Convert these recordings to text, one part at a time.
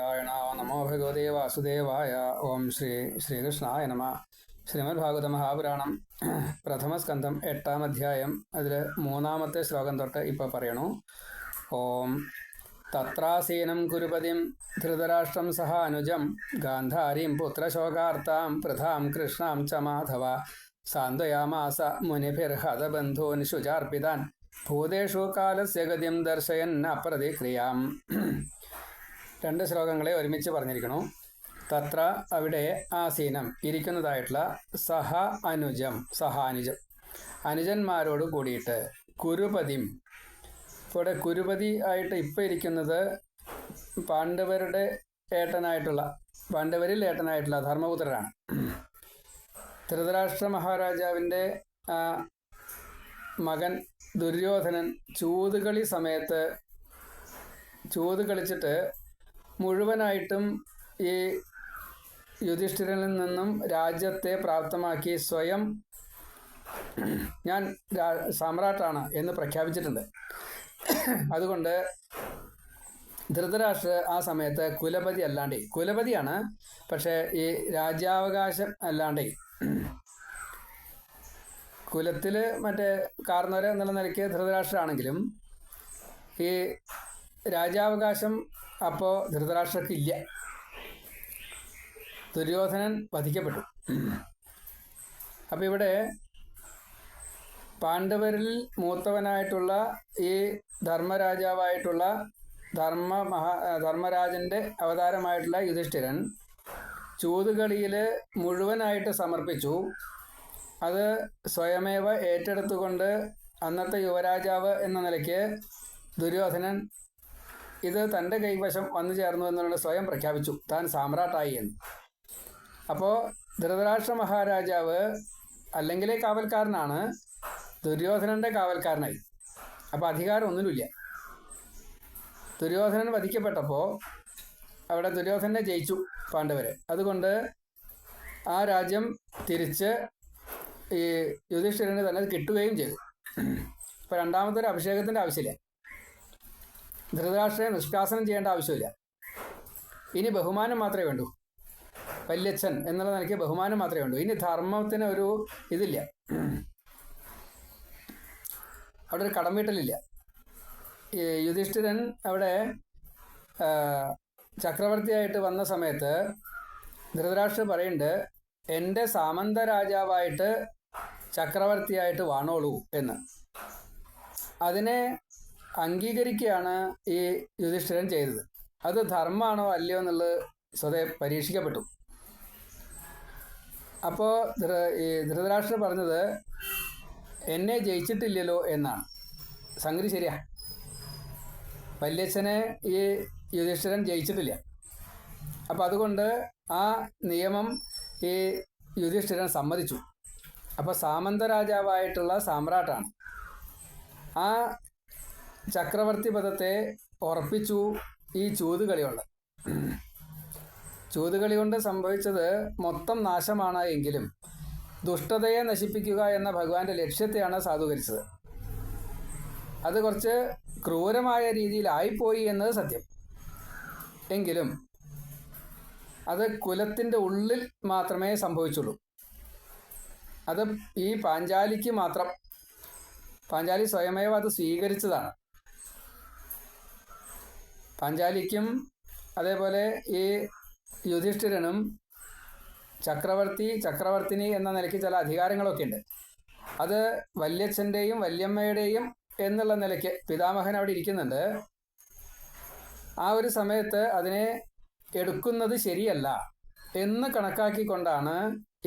നാരായണ നമോ ഭഗവതേ വാസുദേവായ. ഓം ശ്രീ ശ്രീകൃഷ്ണായ നമ. ശ്രീമദ് ഭാഗവത മഹാപുരാണം പ്രഥമസ്കന്ധം എട്ടാം അധ്യായം അതിൽ മൂന്നാമത്തെ ശ്ലോകം തൊട്ട് ഇപ്പോൾ പറയണു. ഓം തത്രാസീനം കുരുപതിം ധൃതരാഷ്ട്രം സഹ അനുജം ഗാന്ധാരീം പുത്രശോകാർത്താം പൃഥാം കൃഷ്ണാം ച മാധവ. സാന്ത്വയാമാസ മുനിഭിർഹതബന്ധൂൻ ശുചാർപ്പിതാൻ ഭൂതേഷു കാലസ്യ ഗതിം അപ്രതിക്രിയാം. രണ്ട് ശ്ലോകങ്ങളെ ഒരുമിച്ച് പറഞ്ഞിരിക്കണു. തത്ര അവിടെ ആസീനം ഇരിക്കുന്നതായിട്ടുള്ള സഹ അനുജം സഹാനുജം അനുജന്മാരോട് കൂടിയിട്ട് കുരുപതിം ഇവിടെ കുരുപതി ആയിട്ട് ഇപ്പം ഇരിക്കുന്നത് പാണ്ഡവരുടെ ഏട്ടനായിട്ടുള്ള പാണ്ഡവരിൽ ഏട്ടനായിട്ടുള്ള ധർമ്മപുത്രനാണ് ധൃതരാഷ്ട്ര മഹാരാജാവിന്റെ മകൻ ദുര്യോധനൻ ചൂതുകളി സമയത്ത് ചൂത് കളിച്ചിട്ട് മുഴുവനായിട്ടും ഈ യുധിഷ്ഠിരനിൽ നിന്നും രാജ്യത്തെ പ്രാപ്തമാക്കി സ്വയം ഞാൻ സാമ്രാട്ടാണ് എന്ന് പ്രഖ്യാപിച്ചിട്ടുണ്ട്. അതുകൊണ്ട് ധൃതരാഷ്ട്ര ആ സമയത്ത് കുലപതി അല്ലാണ്ട് കുലപതിയാണ് പക്ഷേ ഈ രാജ്യാവകാശം അല്ലാണ്ട് കുലത്തിൽ മറ്റേ കാരണവരെ എന്നുള്ള നിലയ്ക്ക് ധൃതരാഷ്ട്രമാണെങ്കിലും ഈ രാജാവകാശം അപ്പോൾ ധൃതരാഷ്ട്രക്ക് ഇല്ല ദുര്യോധനൻ വധിക്കപ്പെട്ടു. അപ്പം ഇവിടെ പാണ്ഡവരിൽ മൂത്തവനായിട്ടുള്ള ഈ ധർമ്മരാജാവായിട്ടുള്ള ധർമ്മ മഹാ ധർമ്മരാജന്റെ അവതാരമായിട്ടുള്ള യുധിഷ്ഠിരൻ ചൂതുകളിയിൽ മുഴുവനായിട്ട് സമർപ്പിച്ചു. അത് സ്വയമേവ ഏറ്റെടുത്തുകൊണ്ട് അന്നത്തെ യുവരാജാവ് എന്ന നിലയ്ക്ക് ദുര്യോധനൻ ഇത് തന്റെ കൈവശം വന്നു ചേർന്നു എന്നുള്ള സ്വയം പ്രഖ്യാപിച്ചു. താൻ സാമ്രാട്ടായി എന്ന്. അപ്പോൾ ധൃതരാഷ്ട്ര മഹാരാജാവ് അല്ലെങ്കിലേ കാവൽക്കാരനാണ് ദുര്യോധനന്റെ കാവൽക്കാരനായി. അപ്പോൾ അധികാരം ഒന്നിനുമില്ല ദുര്യോധനൻ വധിക്കപ്പെട്ടപ്പോൾ അവിടെ ദുര്യോധനെ ജയിച്ചു പാണ്ഡവര്. അതുകൊണ്ട് ആ രാജ്യം തിരിച്ച് ഈ യുധിഷ്ഠിരന് തന്നെ കിട്ടുകയും ചെയ്തു. ഇപ്പൊ രണ്ടാമത്തെ ഒരു അഭിഷേകത്തിന്റെ ആവശ്യമില്ല. ധൃതരാഷ്ട്രയെ നിഷ്കാസനം ചെയ്യേണ്ട ആവശ്യമില്ല. ഇനി ബഹുമാനം മാത്രമേ വേണ്ടൂ. വല്യച്ഛൻ എന്നുള്ള നിലയ്ക്ക് ബഹുമാനം മാത്രമേ വേണ്ടൂ. ഇനി ധർമ്മത്തിന് ഒരു ഇതില്ല. അവിടെ ഒരു കടം വീട്ടലില്ല യുധിഷ്ഠിരൻ അവിടെ ചക്രവർത്തിയായിട്ട് വന്ന സമയത്ത് ധൃതരാഷ്ട്ര പറയുന്നുണ്ട് എന്റെ സാമന്ത രാജാവായിട്ട് ചക്രവർത്തിയായിട്ട് വാണോളൂ എന്ന്. അതിനെ അംഗീകരിക്കുകയാണ് ഈ യുധിഷ്ഠിരൻ ചെയ്തത്. അത് ധർമ്മമാണോ അല്ലയോ എന്നുള്ളത് സ്വതേ പരീക്ഷിക്കപ്പെട്ടു. അപ്പോൾ ഈ ധൃതരാഷ്ട്ര പറഞ്ഞത് എന്നെ ജയിച്ചിട്ടില്ലല്ലോ എന്നാണ്. സംഗതി ശരിയാ. വല്യച്ഛനെ ഈ യുധിഷ്ഠിരൻ ജയിച്ചിട്ടില്ല. അപ്പം അതുകൊണ്ട് ആ നിയമം ഈ യുധിഷ്ഠിരൻ സമ്മതിച്ചു. അപ്പോൾ സാമന്ത രാജാവായിട്ടുള്ള സാമ്രാട്ടാണ്. ആ ചക്രവർത്തി പദത്തെ ഉറപ്പിച്ചു ഈ ചൂതുകളി കൊണ്ട് ചൂതുകളി കൊണ്ട് സംഭവിച്ചത് മൊത്തം നാശമാണ് എങ്കിലും ദുഷ്ടതയെ നശിപ്പിക്കുക എന്ന ഭഗവാന്റെ ലക്ഷ്യത്തെയാണ് സാധൂകരിച്ചത്. അത് കുറച്ച് ക്രൂരമായ രീതിയിലായിപ്പോയി എന്നത് സത്യം. എങ്കിലും അത് കുലത്തിന്റെ ഉള്ളിൽ മാത്രമേ സംഭവിച്ചുള്ളൂ. അത് ഈ പാഞ്ചാലിക്ക് മാത്രം പാഞ്ചാലി സ്വയമേവ അത് സ്വീകരിച്ചതാണ്. പാഞ്ചാലിക്കും അതേപോലെ ഈ യുധിഷ്ഠിരനും ചക്രവർത്തി ചക്രവർത്തിനി എന്ന നിലയ്ക്ക് ചില അധികാരങ്ങളൊക്കെ ഉണ്ട് അത് വല്യച്ഛന്റെയും വല്യമ്മയുടെയും എന്നുള്ള നിലയ്ക്ക് പിതാമഹൻ അവിടെ ഇരിക്കുന്നുണ്ട്. ആ ഒരു സമയത്ത് അതിനെ എടുക്കുന്നത് ശരിയല്ല എന്ന് കണക്കാക്കിക്കൊണ്ടാണ്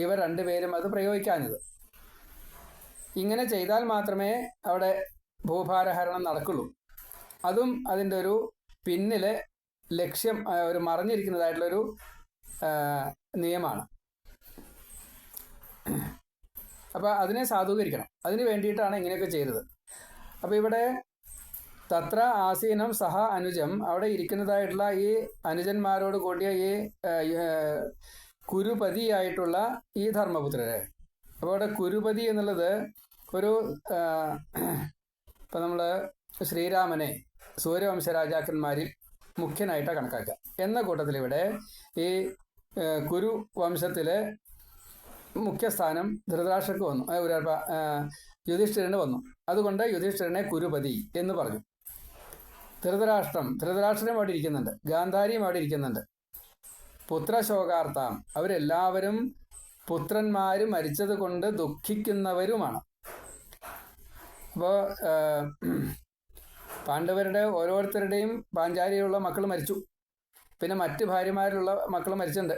ഇവർ രണ്ടുപേരും അത് പ്രയോഗിക്കാഞ്ഞത്. ഇങ്ങനെ ചെയ്താൽ മാത്രമേ അവിടെ ഭൂഭാരഹരണം നടക്കുള്ളൂ. അതും അതിന്റെ ഒരു പിന്നിലെ ലക്ഷ്യം ഒരു മറഞ്ഞിരിക്കുന്നതായിട്ടുള്ളൊരു നിയമമാണ്. അപ്പോൾ അതിനെ സാധൂകരിക്കണം. അതിന് വേണ്ടിയിട്ടാണ് ഇങ്ങനെയൊക്കെ ചെയ്തത്. അപ്പോൾ ഇവിടെ തത്ര ആസീനം സഹ അനുജം. അവിടെ ഇരിക്കുന്നതായിട്ടുള്ള ഈ അനുജന്മാരോട് കൂടിയ ഈ കുരുപതിയായിട്ടുള്ള ഈ ധർമ്മപുത്രരെ. അപ്പോൾ അവിടെ കുരുപതി എന്നുള്ളത് ഒരു ഇപ്പം നമ്മൾ ശ്രീരാമനെ സൂര്യവംശ രാജാക്കന്മാരിൽ മുഖ്യനായിട്ടാണ് കണക്കാക്കുക. എന്ന കൂട്ടത്തിൽ ഇവിടെ ഈ കുരു വംശത്തിലെ മുഖ്യസ്ഥാനം ധൃതരാഷ്ട്രക്ക് വന്നു. യുധിഷ്ഠിരന് വന്നു. അതുകൊണ്ട് യുധിഷ്ഠിരനെ കുരുപതി എന്ന് പറഞ്ഞു. ധൃതരാഷ്ട്രം ധൃതരാഷ്ട്രം അവിടെ ഇരിക്കുന്നുണ്ട്. ഗാന്ധാരിയും അവിടെ ഇരിക്കുന്നുണ്ട്. പുത്രശോകാർത്ഥം. അവരെല്ലാവരും പുത്രന്മാര് മരിച്ചത് കൊണ്ട് ദുഃഖിക്കുന്നവരുമാണ് അപ്പോൾ പാണ്ഡവരുടെ ഓരോരുത്തരുടെയും പാഞ്ചാരിയിലുള്ള മക്കൾ മരിച്ചു. പിന്നെ മറ്റ് ഭാര്യമാരിലുള്ള മക്കൾ മരിച്ചിട്ടുണ്ട്.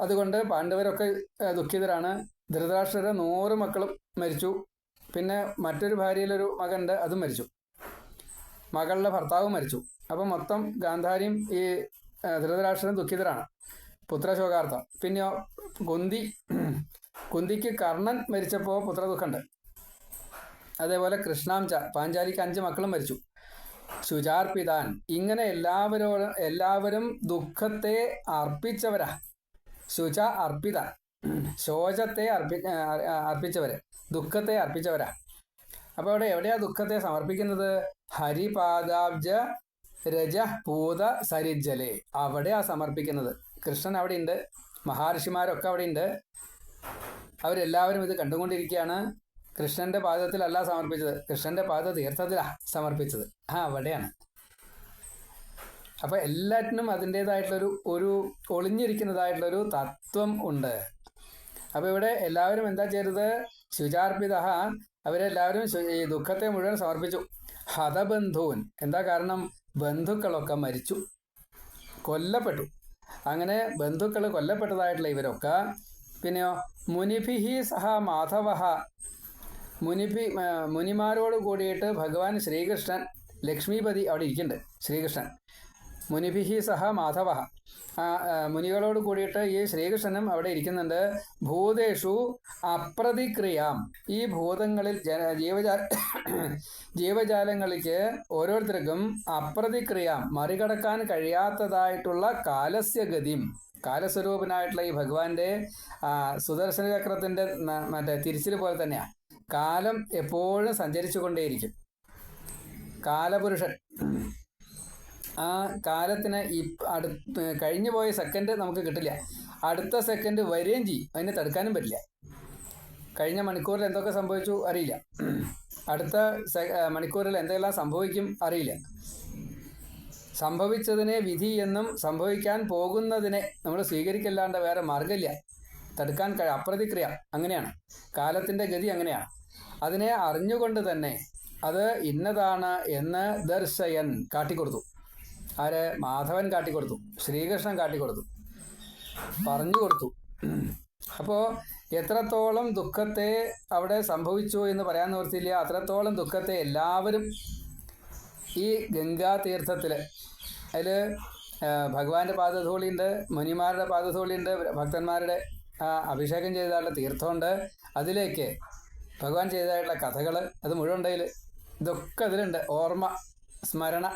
അതുകൊണ്ട് പാണ്ഡവരൊക്കെ ദുഃഖിതരാണ്. ധൃതരാഷ്ട്രരുടെ നൂറ് മക്കളും മരിച്ചു. പിന്നെ മറ്റൊരു ഭാര്യയിലൊരു മകനുണ്ട് അതും മരിച്ചു. മകളുടെ ഭർത്താവും മരിച്ചു. അപ്പം മൊത്തം ഗാന്ധാരിയും ഈ ധൃതരാഷ്ട്രം ദുഃഖിതരാണ്. പുത്രശോകാർത്ഥം. പിന്നെയോ കുന്തി കുന്തിക്ക് കർണൻ മരിച്ചപ്പോൾ പുത്രദുഃഖമുണ്ട്. അതേപോലെ കൃഷ്ണാംച പാഞ്ചാലിക്ക് അഞ്ച് മക്കളും മരിച്ചു. ശുചാർപ്പിതാൻ ഇങ്ങനെ എല്ലാവരോടും എല്ലാവരും ദുഃഖത്തെ അർപ്പിച്ചവരാ. ശുച അർപ്പിത ശോചത്തെ അർപ്പി അർപ്പിച്ചവര് ദുഃഖത്തെ അർപ്പിച്ചവരാ. അപ്പോൾ അവിടെ എവിടെയാ ദുഃഖത്തെ സമർപ്പിക്കുന്നത്? ഹരിപാദാബ്ജ രജ പൂത സരിജ്ജലെ. അവിടെയാ സമർപ്പിക്കുന്നത്. കൃഷ്ണൻ അവിടെ ഉണ്ട് മഹർഷിമാരൊക്കെ അവിടെ ഉണ്ട് അവരെല്ലാവരും ഇത് കണ്ടുകൊണ്ടിരിക്കുകയാണ്. കൃഷ്ണന്റെ പാദത്തിലല്ല സമർപ്പിച്ചത്. കൃഷ്ണന്റെ പാദ തീർത്ഥത്തിലാണ് സമർപ്പിച്ചത്. ആ അവിടെയാണ്. അപ്പൊ എല്ലാറ്റിനും അതിന്റെതായിട്ടുള്ളൊരു ഒരു ഒളിഞ്ഞിരിക്കുന്നതായിട്ടുള്ളൊരു തത്വം ഉണ്ട്. അപ്പൊ ഇവിടെ എല്ലാവരും എന്താ ചെയ്തത്? ശുചാർപ്പിത അവരെല്ലാവരും ഈ ദുഃഖത്തെ മുഴുവൻ സമർപ്പിച്ചു. ഹതബന്ധുവൻ എന്താ കാരണം? ബന്ധുക്കളൊക്കെ മരിച്ചു. കൊല്ലപ്പെട്ടു. അങ്ങനെ ബന്ധുക്കൾ കൊല്ലപ്പെട്ടതായിട്ടുള്ള ഇവരൊക്കെ പിന്നെയോ മുനിഭിഹി സഹ മാധവ മുനിഭി ആ, മുനിമാരോട് കൂടിയിട്ട് ഭഗവാൻ ശ്രീകൃഷ്ണൻ ലക്ഷ്മിപതി അവിടെ ഇരിക്കുന്നുണ്ട്. ശ്രീകൃഷ്ണൻ. മുനിഭിഹി സഹ മാധവ. മുനികളോട് കൂടിയിട്ട് ഈ ശ്രീകൃഷ്ണനും അവിടെ ഇരിക്കുന്നുണ്ട്. ഭൂതേഷു അപ്രതിക്രിയാം. ഈ ഭൂതങ്ങളിൽ ജന ജീവജാ ജീവജാലങ്ങൾക്ക് ഓരോരുത്തർക്കും അപ്രതിക്രിയാം. മറികടക്കാൻ കഴിയാത്തതായിട്ടുള്ള കാലസ്യഗതിയും കാലസ്വരൂപനായിട്ടുള്ള ഈ ഭഗവാന്റെ സുദർശന ചക്രത്തിന്റെ മറ്റേ തിരിച്ചിൽ പോലെ തന്നെയാണ് കാലം എപ്പോഴും സഞ്ചരിച്ചു കൊണ്ടേയിരിക്കും കാലപുരുഷൻ. ആ കാലത്തിന് ഈ അടു കഴിഞ്ഞു പോയ സെക്കൻഡ് നമുക്ക് കിട്ടില്ല. അടുത്ത സെക്കൻഡ് വരികയും ചെയ്യും. അതിനെ തടുക്കാനും പറ്റില്ല. കഴിഞ്ഞ മണിക്കൂറിൽ എന്തൊക്കെ സംഭവിച്ചു അറിയില്ല. അടുത്ത മണിക്കൂറിൽ എന്തെല്ലാം സംഭവിക്കും അറിയില്ല. സംഭവിച്ചതിനെ വിധി എന്നും സംഭവിക്കാൻ പോകുന്നതിനെ നമ്മൾ സ്വീകരിക്കല്ലാണ്ട് വേറെ മാർഗമില്ല തടുക്കാൻ കഴി അപ്രതിക്രിയ അങ്ങനെയാണ്. കാലത്തിന്റെ ഗതി അങ്ങനെയാണ്. അതിനെ അറിഞ്ഞുകൊണ്ട് തന്നെ അത് ഇന്നതാണ് എന്ന് ദർശയൻ കാട്ടിക്കൊടുത്തു. ആര്? മാധവൻ കാട്ടിക്കൊടുത്തു. ശ്രീകൃഷ്ണൻ കാട്ടിക്കൊടുത്തു. പറഞ്ഞു കൊടുത്തു. അപ്പോൾ എത്രത്തോളം ദുഃഖത്തെ അവിടെ സംഭവിച്ചു എന്ന് പറയാൻ നിർത്തിയില്ല അത്രത്തോളം ദുഃഖത്തെ എല്ലാവരും ഈ ഗംഗാ അതിൽ ഭഗവാന്റെ പാദധൂളിയുണ്ട് മുനിമാരുടെ പാദധൂളിയുണ്ട് ഭക്തന്മാരുടെ അഭിഷേകം ചെയ്താലുള്ള തീർത്ഥമുണ്ട്. അതിലേക്ക് ഭഗവാൻ ചെയ്തതായിട്ടുള്ള കഥകൾ അത് മുഴുവൻ ഉണ്ടെങ്കിൽ ഇതൊക്കെ അതിലുണ്ട് ഓർമ്മ സ്മരണ.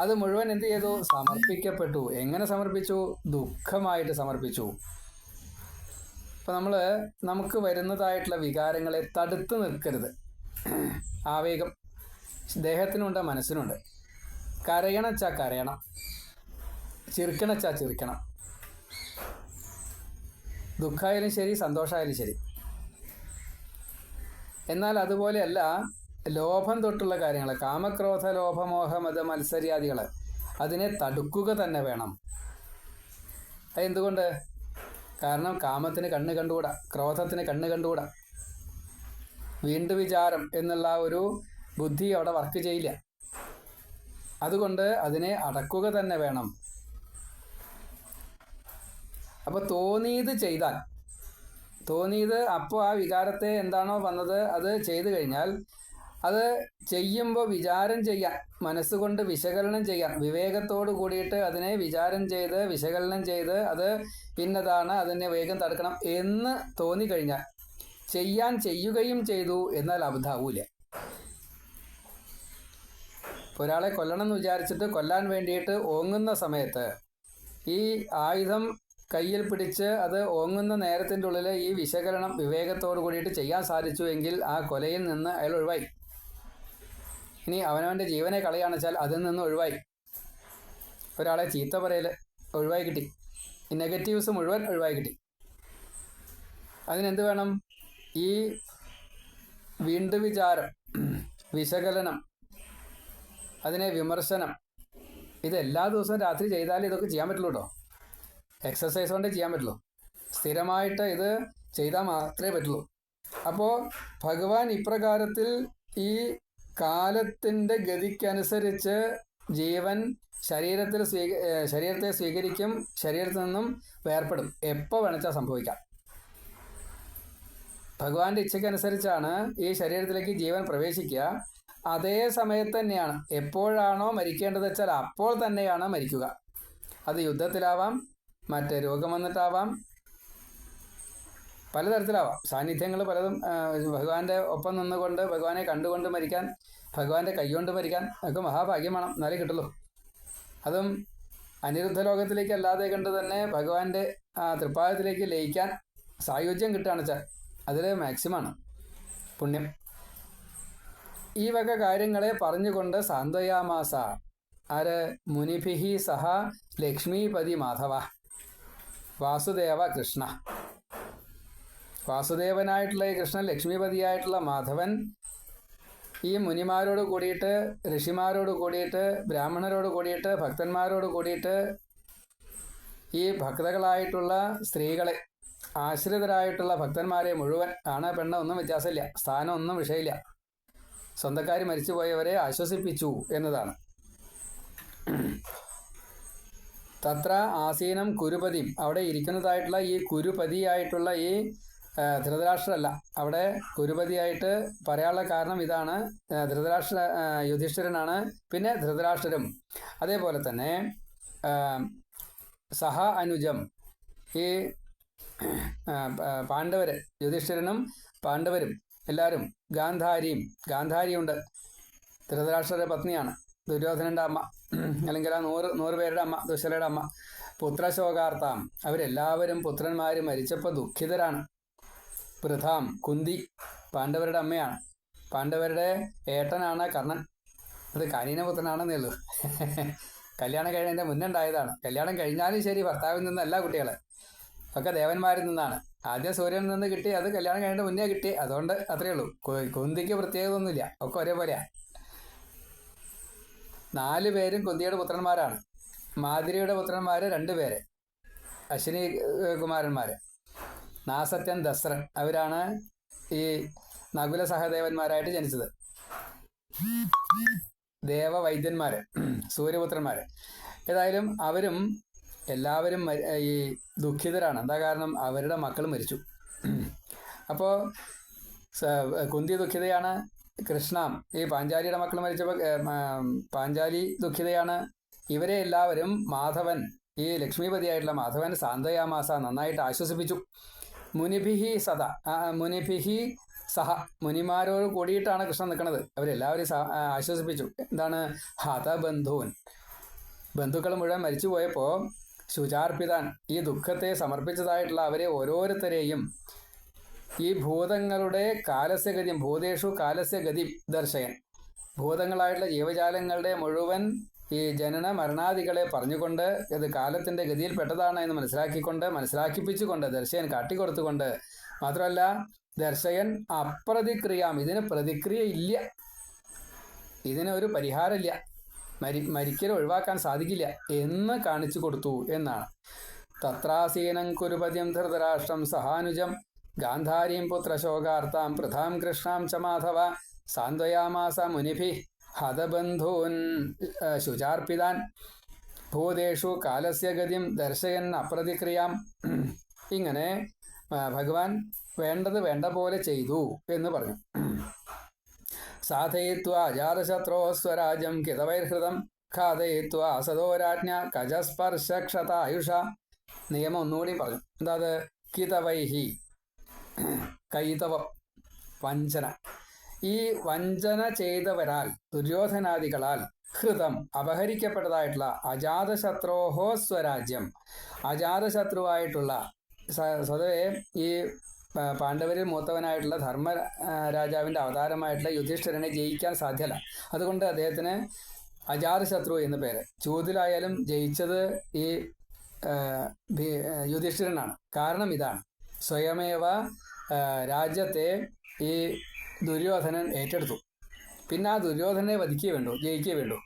അത് മുഴുവൻ എന്ത് ചെയ്തു? സമർപ്പിക്കപ്പെട്ടു. എങ്ങനെ സമർപ്പിച്ചു? ദുഃഖമായിട്ട് സമർപ്പിച്ചു. അപ്പം നമ്മൾ നമുക്ക് വരുന്നതായിട്ടുള്ള വികാരങ്ങളെ തടുത്തു നിൽക്കരുത്. ആവേഗം. ദേഹത്തിനുണ്ട് മനസ്സിനുണ്ട്. കരയണച്ചാ കരയണം. ചിരിക്കണച്ചാ ചിരിക്കണം. ദുഃഖമായാലും ശരി സന്തോഷമായാലും ശരി. എന്നാൽ അതുപോലെയല്ല ലോഭം തൊട്ടുള്ള കാര്യങ്ങൾ കാമക്രോധ ലോഭമോഹ മത മത്സര്യാദികൾ അതിനെ തടുക്കുക തന്നെ വേണം. അതെന്തുകൊണ്ട്? കാരണം കാമത്തിന് കണ്ണ് കണ്ടുകൂടാ ക്രോധത്തിന് കണ്ണ് കണ്ടുകൂടാ. വീണ്ടു വിചാരം എന്നുള്ള ഒരു ബുദ്ധി അവിടെ വർക്ക് ചെയ്യില്ല. അതുകൊണ്ട് അതിനെ അടക്കുക തന്നെ വേണം. അപ്പോൾ തോന്നിയത് ചെയ്താൽ തോന്നിയത് അപ്പോൾ ആ വികാരത്തെ എന്താണോ വന്നത് അത് ചെയ്തു കഴിഞ്ഞാൽ അത് ചെയ്യുമ്പോൾ വിചാരം ചെയ്യാൻ മനസ്സുകൊണ്ട് വിശകലനം ചെയ്യാൻ വിവേകത്തോട് കൂടിയിട്ട് അതിനെ വിചാരം ചെയ്ത് വിശകലനം ചെയ്ത് അത് ഇന്നതാണ് അതിനെ വേഗം തടുക്കണം എന്ന് തോന്നിക്കഴിഞ്ഞാൽ ചെയ്യാൻ ചെയ്യുകയും ചെയ്തു എന്നാൽ അബദ്ധാവൂല ഒരാളെ കൊല്ലണം എന്ന് വിചാരിച്ചിട്ട് കൊല്ലാൻ വേണ്ടിയിട്ട് ഓങ്ങുന്ന സമയത്ത് ഈ ആയുധം കയ്യിൽ പിടിച്ച് അത് ഓങ്ങുന്ന നേരത്തിന്റെ ഉള്ളിൽ ഈ വിശകലനം വിവേകത്തോടു കൂടിയിട്ട് ചെയ്യാൻ സാധിച്ചുവെങ്കിൽ ആ കൊലയിൽ നിന്ന് അയാൾ ഒഴിവായി. ഇനി അവനവന്റെ ജീവനെ കളയാണ് വെച്ചാൽ അതിൽ നിന്ന് ഒഴിവായി. ഒരാളെ ചീത്ത പറയൽ ഒഴിവായി കിട്ടി. ഈ നെഗറ്റീവ്സ് മുഴുവൻ ഒഴിവായി കിട്ടി. അതിനെന്ത് വേണം? ഈ വീണ്ടു വിചാരം വിശകലനം അതിനെ വിമർശനം ഇത് എല്ലാ ദിവസവും രാത്രി ചെയ്താലേ ഇതൊക്കെ ചെയ്യാൻ പറ്റുള്ളൂ കേട്ടോ. എക്സസൈസ് കൊണ്ടേ ചെയ്യാൻ പറ്റുള്ളൂ. സ്ഥിരമായിട്ട് ഇത് ചെയ്താൽ മാത്രമേ പറ്റുള്ളൂ. അപ്പോൾ ഭഗവാൻ ഇപ്രകാരത്തിൽ ഈ കാലത്തിന്റെ ഗതിക്കനുസരിച്ച് ജീവൻ ശരീരത്തിൽ സ്വീക ശരീരത്തെ സ്വീകരിക്കും ശരീരത്തിൽ നിന്നും വേർപ്പെടും. എപ്പോൾ വേണച്ചാൽ സംഭവിക്കാം. ഭഗവാന്റെ ഇച്ഛയ്ക്കനുസരിച്ചാണ് ഈ ശരീരത്തിലേക്ക് ജീവൻ പ്രവേശിക്കുക. അതേ സമയത്ത് തന്നെയാണ്. എപ്പോഴാണോ മരിക്കേണ്ടത് വെച്ചാൽ അപ്പോൾ തന്നെയാണ് മരിക്കുക. അത് യുദ്ധത്തിലാവാം മറ്റ് രോഗം വന്നിട്ടാവാം. പലതരത്തിലാവാം. സാന്നിധ്യങ്ങൾ പലതും ഭഗവാന്റെ ഒപ്പം നിന്നുകൊണ്ട് ഭഗവാനെ കണ്ടുകൊണ്ട് മരിക്കാൻ ഭഗവാന്റെ കൈകൊണ്ട് മരിക്കാൻ ഒക്കെ മഹാഭാഗ്യം എന്നാലേ കിട്ടുള്ളൂ. അതും അനിരുദ്ധ ലോകത്തിലേക്ക് അല്ലാതെ കണ്ട് തന്നെ ഭഗവാന്റെ തൃപ്പാദത്തിലേക്ക് ലയിക്കാൻ സായുജ്യം കിട്ടുകയാണ് വെച്ചാൽ അതിൽ മാക്സിമാണ് പുണ്യം. ഈ വക കാര്യങ്ങളെ പറഞ്ഞുകൊണ്ട് സാന്ത്വയാമാസ. ആര്? മുനിഭിഹി സഹ ലക്ഷ്മീപതി മാധവ. വാസുദേവ കൃഷ്ണ. വാസുദേവനായിട്ടുള്ള ഈ കൃഷ്ണൻ ലക്ഷ്മിപതിയായിട്ടുള്ള മാധവൻ ഈ മുനിമാരോട് കൂടിയിട്ട് ഋഷിമാരോട് കൂടിയിട്ട് ബ്രാഹ്മണരോട് കൂടിയിട്ട് ഭക്തന്മാരോട് കൂടിയിട്ട് ഈ ഭക്തകളായിട്ടുള്ള സ്ത്രീകളെ ആശ്രിതരായിട്ടുള്ള ഭക്തന്മാരെ മുഴുവൻ ആണ് പെണ്ണ് ഒന്നും വ്യത്യാസമില്ല സ്ഥാനം ഒന്നും വിഷയമില്ല. സ്വന്തക്കാർ മരിച്ചുപോയവരെ ആശ്വസിപ്പിച്ചു എന്നതാണ്. തത്ര ആസീനം കുരുപതിയും അവിടെ ഇരിക്കുന്നതായിട്ടുള്ള ഈ കുരുപതിയായിട്ടുള്ള ഈ ധൃതരാഷ്ട്രല്ല അവിടെ കുരുപതിയായിട്ട് പറയാനുള്ള കാരണം ഇതാണ്. ധൃതരാഷ്ട്ര യുധിഷ്ഠിരനാണ്. പിന്നെ ധൃതരാഷ്ട്രരും. അതേപോലെ തന്നെ സഹ അനുജം. ഈ പാണ്ഡവര് യുധിഷ്ഠിരനും പാണ്ഡവരും എല്ലാവരും ഗാന്ധാരിയും. ഗാന്ധാരിയുണ്ട്. ധൃതരാഷ്ട്രരുടെ പത്നിയാണ്. ദുര്യോധനന്റെ അമ്മ. അല്ലെങ്കിൽ ആ നൂറ് നൂറ് പേരുടെ അമ്മ ദുശലയുടെ അമ്മ പുത്രശോകാർത്താം. അവരെല്ലാവരും പുത്രന്മാർ മരിച്ചപ്പോൾ ദുഃഖിതരാണ്. പൃഥാം കുന്തി പാണ്ഡവരുടെ അമ്മയാണ്. പാണ്ഡവരുടെ ഏട്ടനാണ് കർണൻ. അത് കനീനപുത്രനാണെന്നേ ഉള്ളൂ കല്യാണം കഴിഞ്ഞതിന്റെ മുന്നുണ്ടായതാണ് കല്യാണം കഴിഞ്ഞാലും ശരി ഭർത്താവിൽ നിന്നല്ല കുട്ടികളെ. ഒക്കെ ദേവന്മാരിൽ നിന്നാണ്. ആദ്യം സൂര്യനിൽ നിന്ന് കിട്ടി അത് കല്യാണം കഴിഞ്ഞ മുന്നേ കിട്ടി. അതുകൊണ്ട് അത്രയേ ഉള്ളൂ കുന്തിക്ക് പ്രത്യേകത ഒന്നുമില്ല ഒക്കെ ഒരേപോലെയാ. നാല് പേരും കുന്തിയുടെ പുത്രന്മാരാണ്. മാതിരിയുടെ പുത്രന്മാർ രണ്ട് പേര്. അശ്വിനി കുമാരന്മാർ നാസത്യൻ ദസ്രൻ അവരാണ് ഈ നകുല സഹദേവന്മാരായിട്ട് ജനിച്ചത്. ദേവവൈദ്യന്മാര് സൂര്യപുത്രന്മാര്. ഏതായാലും അവരും എല്ലാവരും ഈ ദുഃഖിതരാണ്. എന്താ കാരണം? അവരുടെ മക്കൾ മരിച്ചു. അപ്പോൾ കുന്തി ദുഃഖിതയാണ്. കൃഷ്ണ ഈ പാഞ്ചാലിയുടെ മക്കൾ മരിച്ചപ്പോൾ പാഞ്ചാലി ദുഃഖിതയാണ്. ഇവരെ എല്ലാവരും മാധവൻ ഈ ലക്ഷ്മിപതിയായിട്ടുള്ള മാധവൻ സാന്തയാമാസ നന്നായിട്ട് ആശ്വസിപ്പിച്ചു. മുനിഭിഹി സദ മുനിഭിഹി സഹ മുനിമാരോട് കൂടിയിട്ടാണ് കൃഷ്ണൻ നിൽക്കുന്നത്. അവരെല്ലാവരും ആശ്വസിപ്പിച്ചു. എന്താണ്? ഹതബന്ധൂൻ ബന്ധുക്കൾ മുഴുവൻ മരിച്ചുപോയപ്പോൾ ശുചാർപ്പിതാൻ ഈ ദുഃഖത്തെ സമർപ്പിച്ചതായിട്ടുള്ള അവരെ ഓരോരുത്തരെയും ഈ ഭൂതങ്ങളുടെ കാലസ്യഗതിയും ഭൂതേഷു കാലസ്യഗതി ദർശയൻ ഭൂതങ്ങളായിട്ടുള്ള ജീവജാലങ്ങളുടെ മുഴുവൻ ഈ ജനന മരണാദികളെ പറഞ്ഞുകൊണ്ട് ഇത് കാലത്തിന്റെ ഗതിയിൽ പെട്ടതാണ് എന്ന് മനസ്സിലാക്കിക്കൊണ്ട് മനസ്സിലാക്കിപ്പിച്ചുകൊണ്ട് ദർശയൻ കാട്ടിക്കൊടുത്തുകൊണ്ട് മാത്രമല്ല ദർശകൻ അപ്രതിക്രിയാം. ഇതിന് പ്രതിക്രിയ ഇല്ല ഇതിന് ഒരു പരിഹാരമില്ല. മരി മരിക്കൽ ഒഴിവാക്കാൻ സാധിക്കില്ല എന്ന് കാണിച്ചു കൊടുത്തു എന്നാണ്. തത്രാസീനം കുരുപതിം ധൃതരാഷ്ട്രം സഹാനുജം ഗാന്ധാരീം പുത്രശോകാർത്താം പൃഥാം കൃഷ്ണാം ച മാധവ സാന്ത്വയാമാസ മുനിഭി ഹതബന്ധൂൻ ശുചാർപ്പിതാൻ. ഭൂതേഷു കാലസ്യ ഗതിം അപ്രതിക്രിയാം. ഇങ്ങനെ ഭഗവാൻ വേണ്ടത് വേണ്ട പോലെ ചെയ്തു എന്ന് പറഞ്ഞു. സാധയിത്വ അജാതശത്രോ സ്വരാജ്യം കിതവൈർഹൃതം ഖാതയിത്വ അസതോരാജ്ഞ കജസ്പർശക്ഷതായുഷ നിയമം ഒന്നുകൂടി പറഞ്ഞു. എന്താ കിതവൈഹി. കൈതവം വഞ്ചന. ഈ വഞ്ചന ചെയ്തവരാൽ ദുര്യോധനാദികളാൽ ഹൃതം അപഹരിക്കപ്പെട്ടതായിട്ടുള്ള അജാതശത്രോഹോ സ്വരാജ്യം അജാതശത്രുവായിട്ടുള്ള സ്വതവേ ഈ പാണ്ഡവരിൽ മൂത്തവനായിട്ടുള്ള ധർമ്മ രാജാവിന്റെ അവതാരമായിട്ടുള്ള യുധിഷ്ഠിരനെ ജയിക്കാൻ സാധ്യല്ല. അതുകൊണ്ട് അദ്ദേഹത്തിന് അജാതശത്രു എന്ന പേര്. ചൂതിലായാലും ജയിച്ചത് ഈ യുധിഷ്ഠിരനാണ്. കാരണം ഇതാണ്. സ്വയമേവ രാജ്യത്തെ ഈ ദുര്യോധനൻ ഏറ്റെടുത്തു. പിന്നെ ആ ദുര്യോധനെ വധിക്കുകയേ വേണ്ടു ജയിക്കുകയേ വേണ്ടു.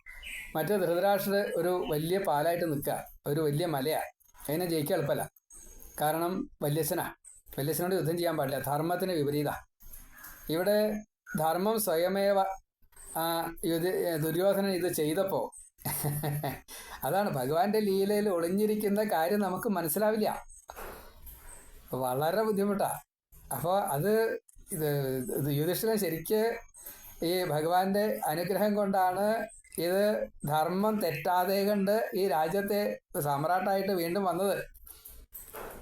മറ്റേ ധൃതരാഷ്ട്ര ഒരു വലിയ പാലായിട്ട് നിൽക്കുക ഒരു വലിയ മലയാണ് അതിനെ ജയിക്കുക എളുപ്പമല്ല. കാരണം വല്യച്ഛനാ. വല്യച്ഛനോട് യുദ്ധം ചെയ്യാൻ പാടില്ല ധർമ്മത്തിന് വിപരീത. ഇവിടെ ധർമ്മം സ്വയമേവ ദുര്യോധനൻ ഇത് ചെയ്തപ്പോൾ അതാണ് ഭഗവാന്റെ ലീലയിൽ ഒളിഞ്ഞിരിക്കുന്ന കാര്യം നമുക്ക് മനസ്സിലാവില്ല. വളരെ ബുദ്ധിമുട്ടാണ് അപ്പോൾ അത് ഇത് യുധിഷ്ഠിരൻ ശരിക്ക് ഈ ഭഗവാന്റെ അനുഗ്രഹം കൊണ്ടാണ് ഇത് ധർമ്മം തെറ്റാതെ കണ്ട് ഈ രാജ്യത്തെ സാമ്രാട്ടായിട്ട് വീണ്ടും വന്നത്.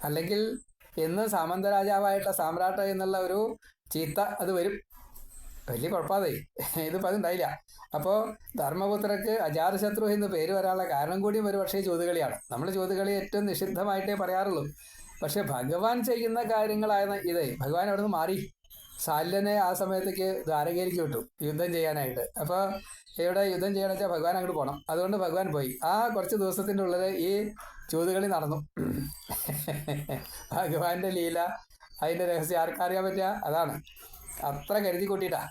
അല്ലെങ്കിൽ എന്ന് സാമന്ത രാജാവായിട്ടുള്ള സാമ്രാട്ട എന്നുള്ള ഒരു ചീത്ത അത് വരും. വലിയ കുഴപ്പമാതേ. ഇതിപ്പോൾ അതുണ്ടായില്ല. അപ്പോൾ ധർമ്മപുത്രക്ക് അജാതശത്രു എന്ന് പേര് വരാനുള്ള കാരണം കൂടിയും ഒരു പക്ഷേ ചോദ്യകളിയാണ്. നമ്മൾ ചോദ്യകളി ഏറ്റവും നിഷിദ്ധമായിട്ടേ പറയാറുള്ളൂ. പക്ഷെ ഭഗവാൻ ചെയ്യുന്ന കാര്യങ്ങളായ ഇതേ. ഭഗവാൻ അവിടെ നിന്ന് മാറി. സാലിനെ ആ സമയത്തേക്ക് ദ്വാരകയിലേക്ക് വിട്ടു. യുദ്ധം ചെയ്യാനായിട്ട്. അപ്പോൾ ഇവിടെ യുദ്ധം ചെയ്യണം വെച്ചാൽ ഭഗവാൻ അങ്ങോട്ട് പോകണം അതുകൊണ്ട് ഭഗവാൻ പോയി. ആ കുറച്ച് ദിവസത്തിന്റെ ഉള്ളിൽ ഈ ചൂതുകളി നടന്നു. ഭഗവാന്റെ ലീല അതിന്റെ രഹസ്യം ആർക്കറിയാൻ പറ്റുക? അതാണ്. അത്ര കരുതി കൂട്ടിയിട്ടാ.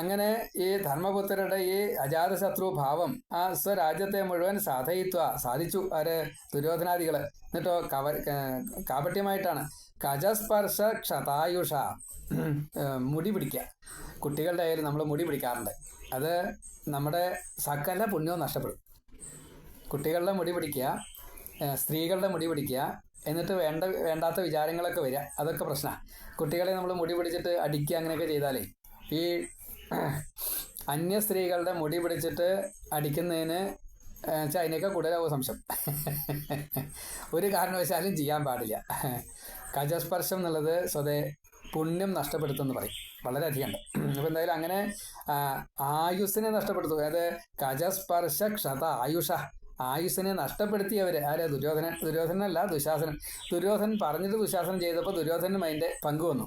അങ്ങനെ ഈ ധർമ്മപുത്രരുടെ ഈ അജാതശത്രു ഭാവം ആ സ്വരാജ്യത്തെ മുഴുവൻ സാധയിത്വ സാധിച്ചു അവർ ദുര്യോധനാദികൾ. എന്നിട്ടോ കവ കാപട്യമായിട്ടാണ്. കജസ്പർശ ക്ഷതായുഷ. മുടി പിടിക്കുക കുട്ടികളുടെ കയ്യിൽ നമ്മൾ മുടി പിടിക്കാറുണ്ട്. അത് നമ്മുടെ സകല പുണ്യവും നഷ്ടപ്പെടും. കുട്ടികളുടെ മുടി പിടിക്കുക സ്ത്രീകളുടെ മുടി പിടിക്കുക എന്നിട്ട് വേണ്ട വേണ്ടാത്ത വിചാരങ്ങളൊക്കെ വരിക അതൊക്കെ പ്രശ്നമാണ് കുട്ടികളെ നമ്മൾ മുടി പിടിച്ചിട്ട് അടിക്കുക അങ്ങനെയൊക്കെ ചെയ്താലേ ഈ അന്യ സ്ത്രീകളുടെ മുടി പിടിച്ചിട്ട് അടിക്കുന്നതിന് അതിനൊക്കെ കൂടുതലാവും സംശയം. ഒരു കാരണവശാലും ചെയ്യാൻ പാടില്ല. കജസ്പർശം എന്നുള്ളത് സ്വതേ പുണ്യം നഷ്ടപ്പെടുത്തുമെന്ന് പറയും. വളരെയധികം ഉണ്ട് അപ്പോൾ എന്തായാലും അങ്ങനെ ആയുസ്സിനെ നഷ്ടപ്പെടുത്തും. അതായത് കജസ്പർശ ക്ഷത ആയുഷ ആയുസ്സിനെ നഷ്ടപ്പെടുത്തിയവർ ആരെ? ദുര്യോധന ദുര്യോധനല്ല ദുശാസനൻ. ദുര്യോധനൻ പറഞ്ഞിട്ട് ദുശാസനം ചെയ്തപ്പോൾ ദുര്യോധനും അതിന്റെ പങ്ക് വന്നു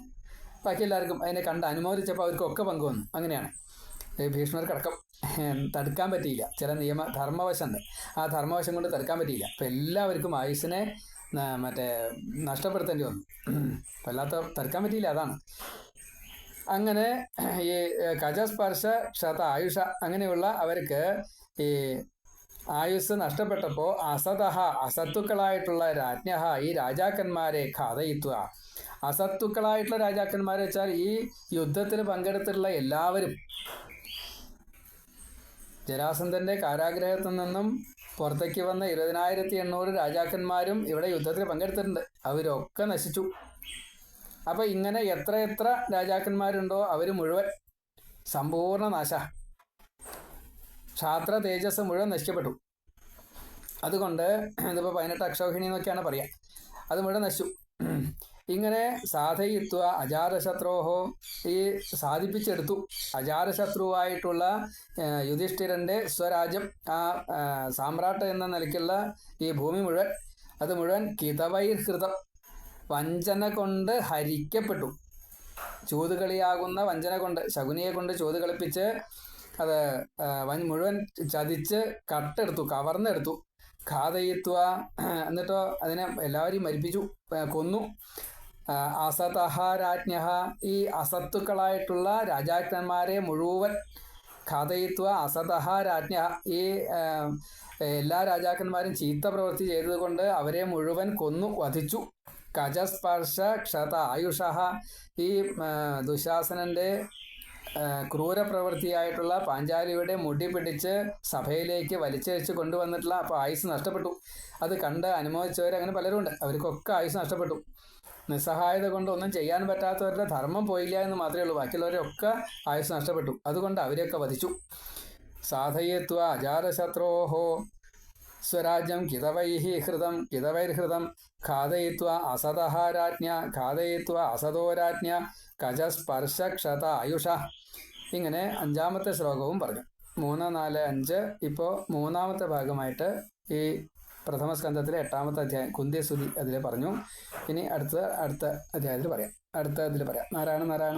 ബാക്കി എല്ലാവർക്കും അതിനെ കണ്ട് അനുമോദിച്ചപ്പോൾ അവർക്കൊക്കെ പങ്കുവന്നു അങ്ങനെയാണ്. ഭീഷ്മർക്ക് ഭീഷ്മർക്കടക്കം തടുക്കാൻ പറ്റിയില്ല. ചില നിയമ ധർമ്മവശമുണ്ട് ആ ധർമ്മവശം കൊണ്ട് തടുക്കാൻ പറ്റിയില്ല. അപ്പം എല്ലാവർക്കും ആയുസിനെ മറ്റേ നഷ്ടപ്പെടുത്തേണ്ടി വന്നു. വല്ലാത്ത തടുക്കാൻ പറ്റിയില്ല അതാണ്. അങ്ങനെ ഈ കജസ്പർശ ക്ഷത ആയുഷ അങ്ങനെയുള്ള അവർക്ക് ഈ ആയുസ് നഷ്ടപ്പെട്ടപ്പോൾ അസതഹ അസത്തുക്കളായിട്ടുള്ള രാജ്ഞഹ ഈ രാജാക്കന്മാരെ ഖാതയിത്വ അസത്തുക്കളായിട്ടുള്ള രാജാക്കന്മാരെ വെച്ചാൽ ഈ യുദ്ധത്തിൽ പങ്കെടുത്തിട്ടുള്ള എല്ലാവരും ജരാസന്ധന്റെ കാരാഗ്രഹത്തിൽ നിന്നും പുറത്തേക്ക് വന്ന ഇരുപതിനായിരത്തി എണ്ണൂറ് രാജാക്കന്മാരും ഇവിടെ യുദ്ധത്തിൽ പങ്കെടുത്തിട്ടുണ്ട്. അവരൊക്കെ നശിച്ചു. അപ്പൊ ഇങ്ങനെ എത്ര എത്ര രാജാക്കന്മാരുണ്ടോ അവർ മുഴുവൻ സമ്പൂർണ നാശ. ക്ഷാത്ര തേജസ് മുഴുവൻ നശിക്കപ്പെട്ടു. അതുകൊണ്ട് ഇതിപ്പോൾ പതിനെട്ട് അക്ഷൗഹിണി എന്നൊക്കെയാണ് പറയുക അത് മുഴുവൻ നശിച്ചു. ഇങ്ങനെ സാധയിത്വ അജാതശത്രോഹോ ഈ സാധിപ്പിച്ചെടുത്തു. അജാതശത്രുവായിട്ടുള്ള യുധിഷ്ഠിരന്റെ സ്വരാജ്യം ആ സാമ്രാട്ട് എന്ന നിലയ്ക്കുള്ള ഈ ഭൂമി മുഴുവൻ. അത് മുഴുവൻ കിതവൈർഹൃതം വഞ്ചന കൊണ്ട് ഹരിക്കപ്പെട്ടു. ചൂതുകളിയാകുന്ന വഞ്ചന കൊണ്ട് ശകുനിയെ കൊണ്ട് ചൂത് കളിപ്പിച്ച് അത് മുഴുവൻ ചതിച്ച് കട്ടെടുത്തു കവർന്നെടുത്തു. ഘാതയിത്വ എന്നിട്ടോ അതിനെ എല്ലാവരെയും മരിപ്പിച്ചു കൊന്നു. അസതഹ രാജ്ഞ ഈ അസത്തുക്കളായിട്ടുള്ള രാജാക്കന്മാരെ മുഴുവൻ ഘാതയിത്വ അസതഹ രാജ്ഞ ഈ എല്ലാ രാജാക്കന്മാരും ചീത്ത പ്രവൃത്തി ചെയ്തതുകൊണ്ട് അവരെ മുഴുവൻ കൊന്നു വധിച്ചു. കജസ്പർശ ക്ഷത ആയുഷ. ഈ ദുശാസനന്റെ ക്രൂരപ്രവൃത്തിയായിട്ടുള്ള പാഞ്ചാലിയുടെ മുടി പിടിച്ച് സഭയിലേക്ക് വലിച്ചഴിച്ച് കൊണ്ടുവന്നിട്ടുള്ള അപ്പോൾ ആയുസ് നഷ്ടപ്പെട്ടു. അത് കണ്ട് അനുമോദിച്ചവർ അങ്ങനെ പലരും ഉണ്ട് അവർക്കൊക്കെ ആയുസ് നഷ്ടപ്പെട്ടു. നിസ്സഹായത കൊണ്ട് ഒന്നും ചെയ്യാൻ പറ്റാത്തവരുടെ ധർമ്മം പോയില്ല എന്ന് മാത്രമേ ഉള്ളൂ. ബാക്കിയുള്ളവരൊക്കെ ആയുസ് നഷ്ടപ്പെട്ടു. അതുകൊണ്ട് അവരെയൊക്കെ വധിച്ചു. സാധയത്വ അജാതശത്രോഹോ സ്വരാജ്യം കിതവൈഹി ഹൃതം കിതവൈർഹൃതം ഖാദയിത്വ അസതഹ രാജ്ഞ ഖാദയിത്വ അസതോ രാജ്ഞ കജസ്പർശ ക്ഷത ആയുഷ. ഇങ്ങനെ അഞ്ചാമത്തെ ശ്ലോകവും പറഞ്ഞു. മൂന്ന് നാല് അഞ്ച്. ഇപ്പോൾ മൂന്നാമത്തെ ഭാഗമായിട്ട് ഈ പ്രഥമ സ്കന്ധത്തിലെ എട്ടാമത്തെ അധ്യായം കുന്തിയ സ്തുതി അതിൽ പറഞ്ഞു. ഇനി അടുത്ത അടുത്ത അധ്യായത്തിൽ പറയാം. അടുത്ത ഇതിൽ പറയാം. നാരായണ നാരായണ